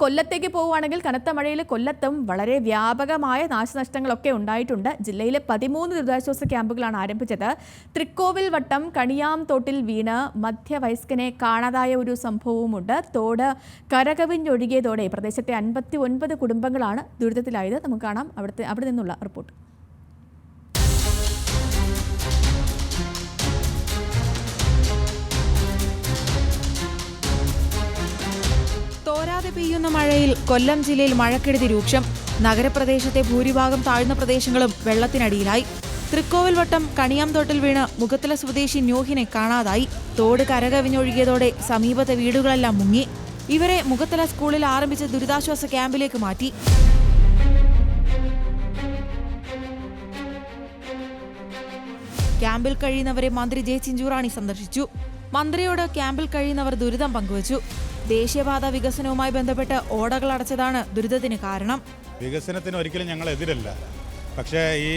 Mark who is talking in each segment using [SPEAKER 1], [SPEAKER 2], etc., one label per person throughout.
[SPEAKER 1] കൊല്ലത്തേക്ക് പോവുകയാണെങ്കിൽ കനത്ത മഴയിൽ കൊല്ലത്തും വളരെ വ്യാപകമായ നാശനഷ്ടങ്ങളൊക്കെ ഉണ്ടായിട്ടുണ്ട്. ജില്ലയിലെ പതിമൂന്ന് ദുരിതാശ്വാസ ക്യാമ്പുകളാണ് ആരംഭിച്ചത്. തൃക്കോവിൽ വട്ടം കണിയാം തോട്ടിൽ വീണ് മധ്യവയസ്കനെ കാണാതായ ഒരു സംഭവവുമുണ്ട്. തോട് കരകവിഞ്ഞൊഴുകിയതോടെ പ്രദേശത്തെ അൻപത്തി ഒൻപത് കുടുംബങ്ങളാണ് ദുരിതത്തിലായത്. നമുക്ക് കാണാം. അവിടുത്തെ അവിടെ നിന്നുള്ള റിപ്പോർട്ട്.
[SPEAKER 2] തോരാതെ പെയ്യുന്ന മഴയിൽ കൊല്ലം ജില്ലയിൽ മഴക്കെടുതി രൂക്ഷം. നഗരപ്രദേശത്തെ ഭൂരിഭാഗം താഴ്ന്ന പ്രദേശങ്ങളും വെള്ളത്തിനടിയിലായി. തൃക്കോവിൽ വട്ടം കണിയാംതോട്ടിൽ വീണ് മുഖത്തല സ്വദേശി ന്യൂഹിനെ കാണാതായി. തോട് കരകവിഞ്ഞൊഴുകിയതോടെ സമീപത്തെ വീടുകളെല്ലാം മുങ്ങി. ഇവരെ മുഖത്തല സ്കൂളിൽ ആരംഭിച്ച ദുരിതാശ്വാസ ക്യാമ്പിലേക്ക് മാറ്റി. ക്യാമ്പിൽ കഴിയുന്നവരെ മന്ത്രി ജെ ചിഞ്ചുറാണി സന്ദർശിച്ചു. മന്ത്രിയോട് ക്യാമ്പിൽ കഴിയുന്നവർ ദുരിതം പങ്കുവച്ചു. ദേശീയപാത വികസനവുമായി ബന്ധപ്പെട്ട് ഓടകൾ അടച്ചതാണ് ദുരിതത്തിന് കാരണം.
[SPEAKER 3] വികസനത്തിന് ഒരിക്കലും ഞങ്ങൾ എതിരല്ല. പക്ഷേ ഈ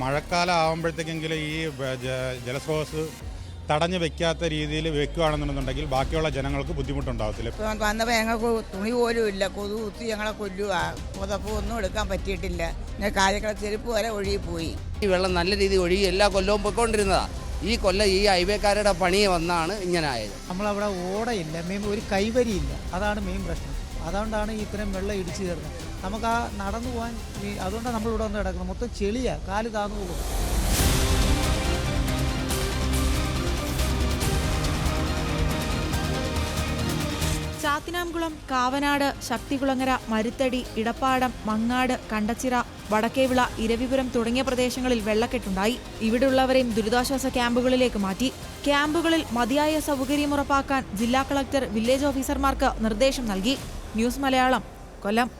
[SPEAKER 3] മഴക്കാലം ആകുമ്പോഴത്തേക്കെങ്കിലും ഈ ജലസ്രോതസ് തടഞ്ഞു വെക്കാത്ത രീതിയിൽ വെക്കുകയാണെന്നുണ്ടെങ്കിൽ ബാക്കിയുള്ള ജനങ്ങൾക്ക് ബുദ്ധിമുട്ടുണ്ടാകത്തില്ല
[SPEAKER 4] ഇപ്പം വന്നപ്പോൾ ഞങ്ങൾക്ക് തുണി പോലും ഇല്ല. കൊതു കുത്തി ഞങ്ങളെ കൊല്ലുക. പുതപ്പ് ഒന്നും എടുക്കാൻ പറ്റിയിട്ടില്ല. കാര്യങ്ങളെ ചെരുപ്പ് വരെ ഒഴുകിപ്പോയി.
[SPEAKER 5] ഈ വെള്ളം നല്ല രീതിയിൽ ഒഴുകി എല്ലാ കൊല്ലവും പൊയ്ക്കൊണ്ടിരുന്നതാ. ഈ കൊല്ലം ഈ ഹൈവേക്കാരുടെ പണി വന്നാണ് ഇങ്ങനെ ആയത്
[SPEAKER 6] നമ്മളവിടെ ഓടയില്ല. മെയിൻ ഒരു കൈവരിയില്ല. അതാണ് മെയിൻ പ്രശ്നം. അതുകൊണ്ടാണ് ഇത്രയും വെള്ളം ഇടിച്ചു തീർന്നത്. നമുക്ക് ആ നടന്നു പോകാൻ അതുകൊണ്ടാണ് നമ്മളിവിടെ വന്ന് കിടക്കുന്നത്. മൊത്തം ചെളിയാണ് കാൽ താന്നു പോകും
[SPEAKER 2] ചാത്തിനാംകുളം കാവനാട് ശക്തികുളങ്ങര മരുത്തടി ഇടപ്പാടം മങ്ങാട് കണ്ടച്ചിറ വടക്കേവിള ഇരവിപുരം തുടങ്ങിയ പ്രദേശങ്ങളിൽ വെള്ളക്കെട്ടുണ്ടായി. ഇവിടെയുള്ളവരെയും ദുരിതാശ്വാസ ക്യാമ്പുകളിലേക്ക് മാറ്റി. ക്യാമ്പുകളിൽ മതിയായ സൗകര്യം ഉറപ്പാക്കാൻ ജില്ലാ കളക്ടർ വില്ലേജ് ഓഫീസർമാർക്ക് നിർദ്ദേശം നൽകി. ന്യൂസ് മലയാളം കൊല്ലം.